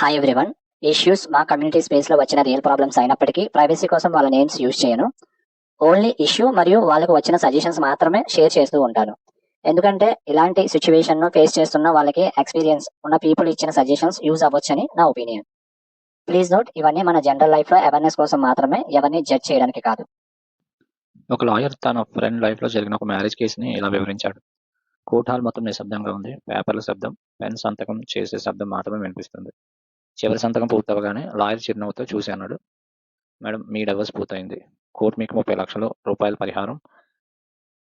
Hi everyone issues మా community స్పేస్లో వచ్చిన రియల్ ప్రాబ్లమ్స్ అయినప్పటికీ ప్రైవసీ కోసం వాళ్ళ నేమ్స్ యూజ్ చేయను. ఓన్లీ ఇష్యూ మరియు వాళ్ళకు వచ్చిన సజెషన్స్ మాత్రమే షేర్ చేస్తూ ఉంటాను. ఎందుకంటే ఇలాంటి సిచ్యువేషన్ను ఫేస్ చేస్తున్న వాళ్ళకి ఎక్స్పీరియన్స్ ఉన్న పీపుల్ ఇచ్చిన సజెషన్స్ యూజ్ అవ్వచ్చని నా ఒపీనియన్ ప్లీజ్ నోట్ ఇవన్నీ మన జనరల్ లైఫ్లో అవేర్నెస్ కోసం మాత్రమే ఎవరిని జడ్జ్ చేయడానికి కాదు. ఒక లాయర్ తన ఫ్రెండ్ లైఫ్లో జరిగిన ఒక మ్యారేజ్ కేసుని ఇలా వివరించాడు. కోర్ట్ హాల్ మొత్తం నిశ్శబ్దంగా ఉంది. పేపర్ల శబ్దం పెన్ సంతకం చేసే శబ్దం మాత్రమే వినిపిస్తుంది. చివరి సంతకం పూర్తవగానే లాయర్ చిరునవ్వుతో చూసి అన్నాడు మేడం మీ డైవర్స్ పూర్తయింది. కోర్టు మీకు ముప్పై లక్షల రూపాయల పరిహారం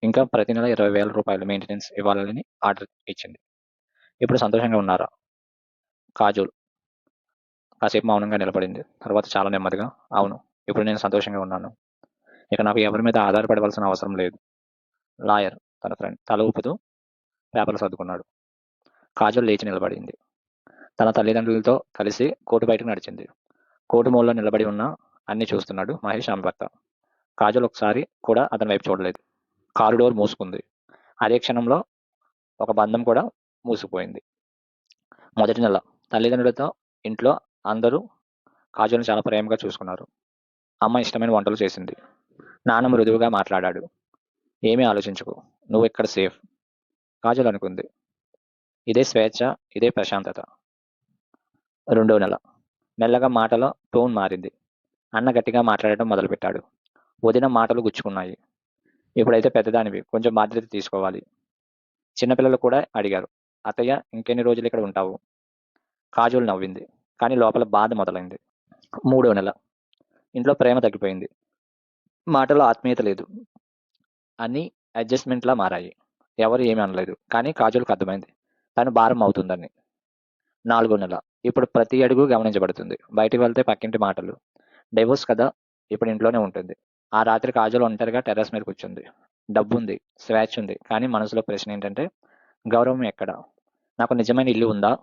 ఇంకా ప్రతి నెల ఇరవై వేల రూపాయల మెయింటెనెన్స్ ఇవ్వాలని ఆర్డర్ ఇచ్చింది. ఇప్పుడు సంతోషంగా ఉన్నారా? కాజోల్. కాసేపు మౌనంగా నిలబడింది. తర్వాత చాలా నెమ్మదిగా అవును ఇప్పుడు నేను సంతోషంగా ఉన్నాను. ఇక నాకు ఎవరి మీద ఆధారపడవలసిన అవసరం లేదు. లాయర్ తన ఫ్రెండ్ తల ఊపుతూ పేపర్లు సర్దుకున్నాడు. కాజల్ లేచి నిలబడింది. తన తల్లిదండ్రులతో కలిసి కోర్టు బయటకు నడిచింది. కోర్టు మూలలో నిలబడి ఉన్న అన్ని చూస్తున్నాడు మహేష్ ఆమె భర్త కాజల్ ఒకసారి కూడా అతని వైపు చూడలేదు. కారు డోర్ మూసుకుంది. అదే క్షణంలో ఒక బంధం కూడా మూసిపోయింది. మొదటి నెల తల్లిదండ్రులతో ఇంట్లో అందరూ కాజల్ని చాలా ప్రేమగా చూసుకున్నారు. అమ్మ ఇష్టమైన వంటలు చేసింది. నాన్న మృదువుగా మాట్లాడాడు. ఏమీ ఆలోచించుకో. నువ్వు ఇక్కడ సేఫ్. కాజల్ అనుకుంది. ఇదే స్వేచ్ఛ ఇదే ప్రశాంతత. రెండో నెల. మెల్లగా మాటలో టోన్ మారింది. అన్న గట్టిగా మాట్లాడటం మొదలుపెట్టాడు. వదిన మాటలు గుచ్చుకున్నాయి. ఇప్పుడైతే పెద్దదానివి. కొంచెం బాధ్యత తీసుకోవాలి. చిన్నపిల్లలు కూడా అడిగారు. అత్తయ్య ఇంకెన్ని రోజులు ఇక్కడ ఉంటావు? కాజోలు నవ్వింది. కానీ లోపల బాధ మొదలైంది. మూడో నెల. ఇంట్లో ప్రేమ తగ్గిపోయింది. మాటలో ఆత్మీయత లేదు. అన్ని అడ్జస్ట్మెంట్లా మారాయి. ఎవరు ఏమీ అనలేదు. కానీ కాజోల్కి అర్థమైంది. తను భారం అవుతుందని. నాలుగో నెల. ఇప్పుడు ప్రతి అడుగు గమనించబడుతుంది. బయటికి వెళ్తే పక్కింటి మాటలు. డైవోర్స్ కదా ఇప్పుడు ఇంట్లోనే ఉంటుంది. ఆ రాత్రి కాజల్ ఒంటరిగా టెర్రస్ మీద కూర్చుంది. డబ్బు ఉంది స్వేచ్ఛ ఉంది. కానీ మనసులో ప్రశ్న ఏంటంటే గౌరవం ఎక్కడ? నాకు నిజమైన ఇల్లు ఉందా?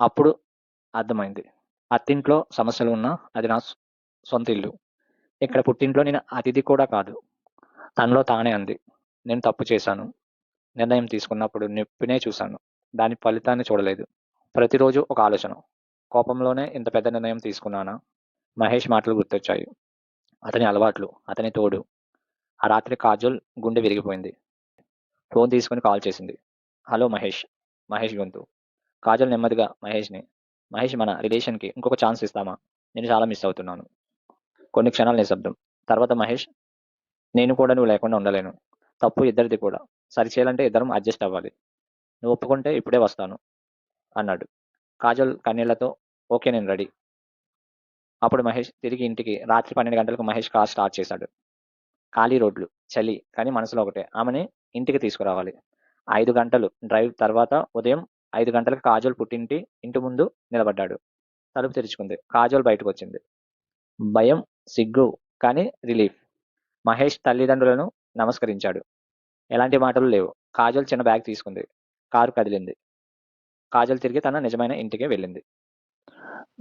అప్పుడు అర్థమైంది. అత్తింట్లో సమస్యలు ఉన్నా అది నా సొంత ఇల్లు. ఇక్కడ పుట్టింట్లో నేను అతిథి కూడా కాదు. తనలో తానే అంది. నేను తప్పు చేశాను. నిర్ణయం తీసుకున్నప్పుడు నొప్పినే చూశాను. దాని ఫలితాన్ని చూడలేదు. ప్రతిరోజు ఒక ఆలోచన. కోపంలోనే ఇంత పెద్ద నిర్ణయం తీసుకున్నానా? మహేష్ మాటలు గుర్తొచ్చాయి. అతని అలవాట్లు అతని తోడు. ఆ రాత్రి కాజోల్ గుండె విరిగిపోయింది. ఫోన్ తీసుకుని కాల్ చేసింది. హలో మహేష్. మహేష్ గొంతు. కాజల్ నెమ్మదిగా మహేష్ని. మహేష్ మన రిలేషన్కి ఇంకొక ఛాన్స్ ఇస్తామా? నేను చాలా మిస్ అవుతున్నాను. కొన్ని క్షణాలు నిశ్శబ్దం. తర్వాత మహేష్ నేను కూడా నువ్వు లేకుండా ఉండలేను. తప్పు ఇద్దరిది కూడా. సరిచేయాలంటే ఇద్దరం అడ్జస్ట్ అవ్వాలి. నువ్వు ఒప్పుకుంటే ఇప్పుడే వస్తాను. అన్నాడు. కాజల్ కన్నీళ్ళతో ఓకే నేను రెడీ. అప్పుడు మహేష్ తిరిగి ఇంటికి రాత్రి పన్నెండు గంటలకు మహేష్ కార్ స్టార్ట్ చేశాడు. ఖాళీ రోడ్లు చలి కానీ మనసులో ఒకటే ఆమెని ఇంటికి తీసుకురావాలి. ఐదు గంటలు డ్రైవ్ తర్వాత ఉదయం ఐదు గంటలకు కాజోల్ పుట్టింటి ఇంటి ముందు నిలబడ్డాడు. తలుపు తెరుచుకుంది. కాజోల్ బయటకు వచ్చింది భయం సిగ్గు కానీ రిలీఫ్. మహేష్ తల్లిదండ్రులను నమస్కరించాడు. ఎలాంటి మాటలు లేవు. కాజల్ చిన్న బ్యాగ్ తీసుకుంది. కారు కదిలింది. కాజల్ తిరిగి తన నిజమైన ఇంటికే వెళ్ళింది.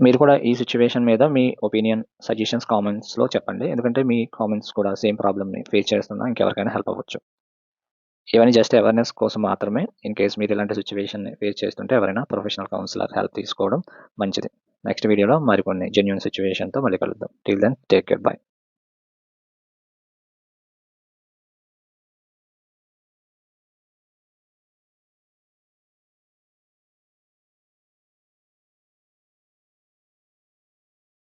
మీరు కూడా ఈ సిచ్యువేషన్ మీద మీ ఒపీనియన్ సజెషన్స్ కామెంట్స్లో చెప్పండి. ఎందుకంటే మీ కామెంట్స్ కూడా సేమ్ ప్రాబ్లమ్ని ఫేస్ చేస్తున్నా ఇంకెవరికైనా హెల్ప్ అవ్వచ్చు. ఇవన్నీ జస్ట్ అవేర్నెస్ కోసం మాత్రమే. ఇన్ కేస్ మీరు ఇలాంటి సిచ్యువేషన్ని ఫేస్ చేస్తుంటే ఎవరైనా ప్రొఫెషనల్ కౌన్సిలర్ హెల్ప్ తీసుకోవడం మంచిది. నెక్స్ట్ వీడియోలో మరికొన్ని జెన్యున్ సిచ్యువేషన్తో మళ్ళీ కలుద్దాం. Till then take care. Bye.